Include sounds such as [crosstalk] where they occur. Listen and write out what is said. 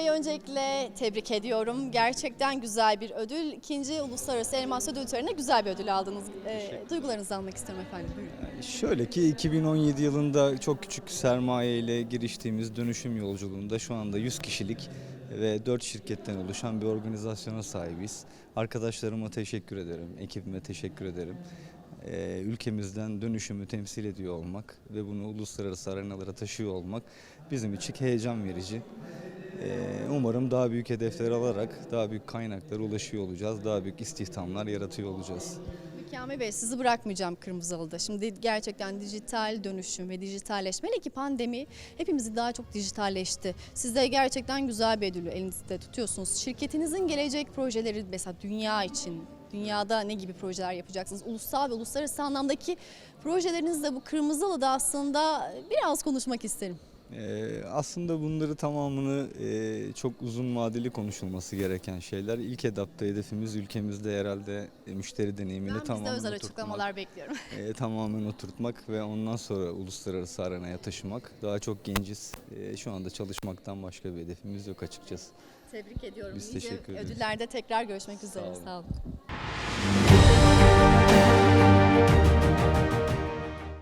öncelikle tebrik ediyorum. Gerçekten güzel bir ödül. İkinci Uluslararası Elmas Ödül Töreni'nde güzel bir ödül aldınız. Ee, duygularınızı almak istiyorum efendim. Buyurun. Şöyle ki 2017 yılında çok küçük sermaye ile giriştiğimiz dönüşüm yolculuğunda şu anda 100 kişilik ve 4 şirketten oluşan bir organizasyona sahibiz. Arkadaşlarıma teşekkür ederim, ekibime teşekkür ederim. Ee, ülkemizden dönüşümü temsil ediyor olmak ve bunu uluslararası arenalara taşıyor olmak bizim için heyecan verici. Ee, umarım daha büyük hedefler alarak daha büyük kaynaklara ulaşıyor olacağız, daha büyük istihdamlar yaratıyor olacağız. Kamil Bey sizi bırakmayacağım Kırmızı Halı'da. Şimdi gerçekten dijital dönüşüm ve dijitalleşme hele ki pandemi hepimizi daha çok dijitalleşti. Siz de gerçekten güzel bir ödülü elinizde tutuyorsunuz. Şirketinizin gelecek projeleri mesela dünya için, dünyada ne gibi projeler yapacaksınız? Ulusal ve uluslararası anlamdaki projelerinizle bu Kırmızı Halı'da aslında biraz konuşmak isterim. Ee, aslında bunları tamamını e, çok uzun vadeli konuşulması gereken şeyler. İlk etapta hedefimiz ülkemizde herhalde e, müşteri deneyimini Ben bizde tamamen özel oturtmak, açıklamalar bekliyorum. [laughs] e, tamamen oturtmak ve ondan sonra uluslararası arenaya taşımak. Daha çok genciz. E, şu anda çalışmaktan başka bir hedefimiz yok açıkçası. Tebrik ediyorum. Biz Nice teşekkür ederiz. Ödüllerde tekrar görüşmek üzere. olun. Sağ olun.